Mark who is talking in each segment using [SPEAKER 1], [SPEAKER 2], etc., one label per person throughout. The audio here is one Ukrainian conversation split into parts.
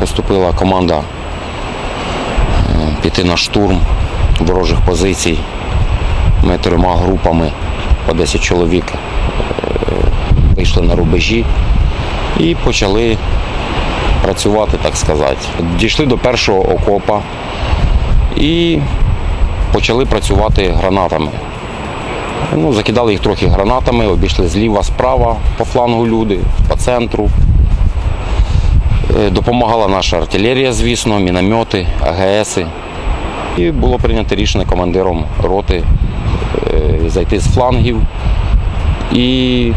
[SPEAKER 1] поступила команда е, піти на штурм ворожих позицій. Ми трьома групами по 10 чоловік е, вийшли на рубежі і почали працювати, так сказати. Дійшли до першого окопа і почали працювати гранатами. Ну, закидали їх трохи гранатами, обійшли зліва, справа по флангу люди, по центру. Е, Допомагала наша артилерія, звісно, міномети, АГСи. І було прийнято рішення командиром роти е, зайти з флангів і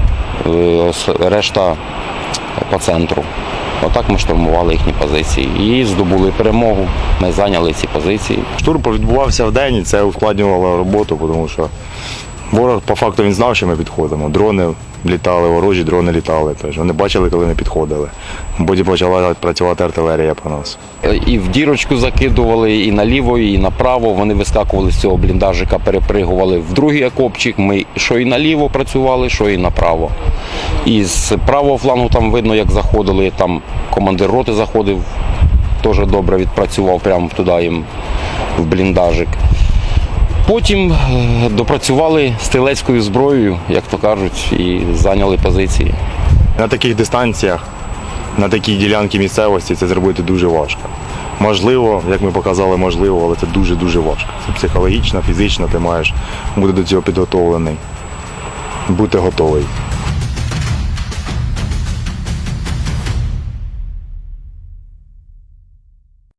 [SPEAKER 1] е, решта по центру. Отак ми штурмували їхні позиції і здобули перемогу. Ми зайняли ці позиції.
[SPEAKER 2] Штурм відбувався в день, і це ускладнювало роботу, тому що ворог по факту він знав, що ми підходимо. Дрони літали, ворожі дрони літали. Тож вони бачили, коли ми підходили. Потім почала працювати артилерія по нас.
[SPEAKER 1] І в дірочку закидували, і наліво, і направо. Вони вискакували з цього бліндажика, перепригували в другий окопчик. Ми що і наліво працювали, що і направо. І з правого флангу там видно, як заходили. Там командир роти заходив, теж добре відпрацював прямо туди їм в бліндажик. Потім е, допрацювали стрілецькою зброєю, як то кажуть, і зайняли позиції.
[SPEAKER 2] На таких дистанціях, на такій ділянці місцевості це зробити дуже важко. Можливо, як ми показали, можливо, але це дуже-дуже важко. Це психологічно, фізично, ти маєш бути до цього підготовлений, бути готовий.